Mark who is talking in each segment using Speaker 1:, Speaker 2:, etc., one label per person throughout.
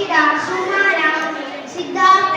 Speaker 1: ശിര സുഹാന സിദ്ധാർത്ഥ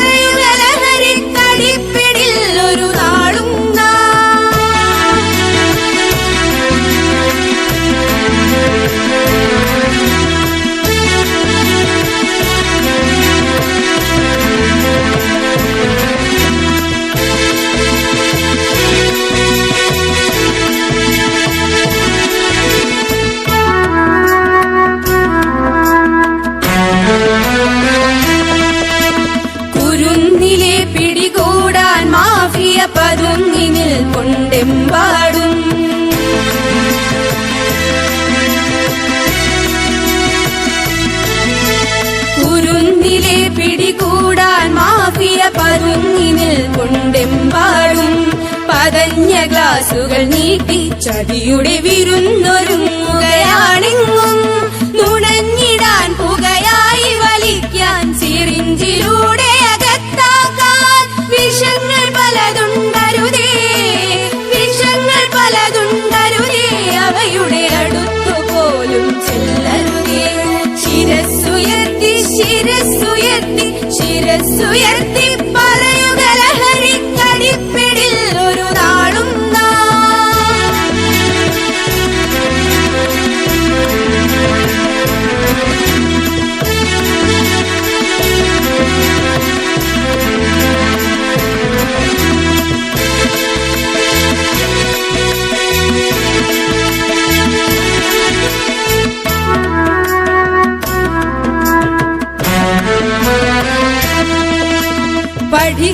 Speaker 1: പിടികൂടാൻ മാഫിയ നിൽക്കൊണ്ടെമ്പാടും പതഞ്ഞ ഗ്ലാസുകൾ നീട്ടി ചതിയുടെ വിരുന്നൊരുങ്ങുകയാണെങ്ങും ശിരസ്സുയർത്തി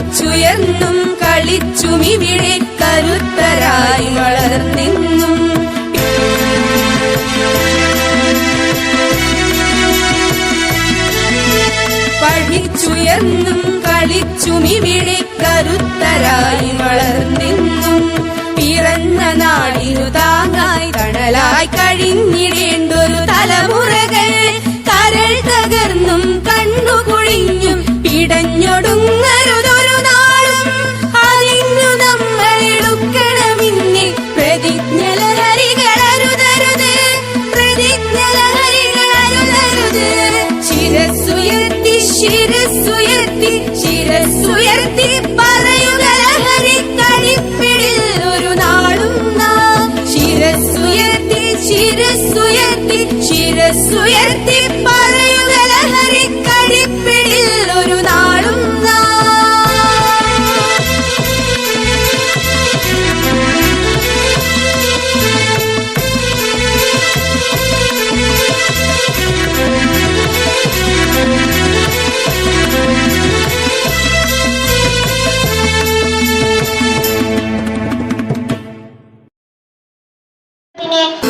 Speaker 1: പഠിച്ചുയർന്നും കളിച്ചുമിവിടെ കരുത്തരായി വളർന്നിന്നും. പഠിച്ചുയർന്നും കളിച്ചുമിവിടെ കരുത്തരായി വളർന്നിന്നും. പിറന്ന നാടിനു താങ്ങായി തണലായി കഴിഞ്ഞിടേണ്ടൊരു ശിരസ്സുയർത്തി ശിരസുയർത്തി ശിരസുയർത്തി പറയുക ലഹരിക്കടിപ്പിടിൽ ഒരു നാളും നാം. ശിരസുയർത്തി ശിരസുയർത്തി ശിരസ്സുയർത്തി പറയുക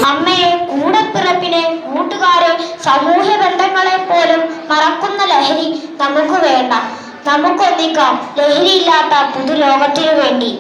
Speaker 2: അമ്മയെ കൂടപ്പിറപ്പിനെ കൂട്ടുകാരെ സമൂഹ ബന്ധങ്ങളെ പോലും മറക്കുന്ന ലഹരി നമുക്ക് വേണ്ട. നമുക്കൊന്നിക്കാം ലഹരിയില്ലാത്ത പുതുലോകത്തിനു വേണ്ടി.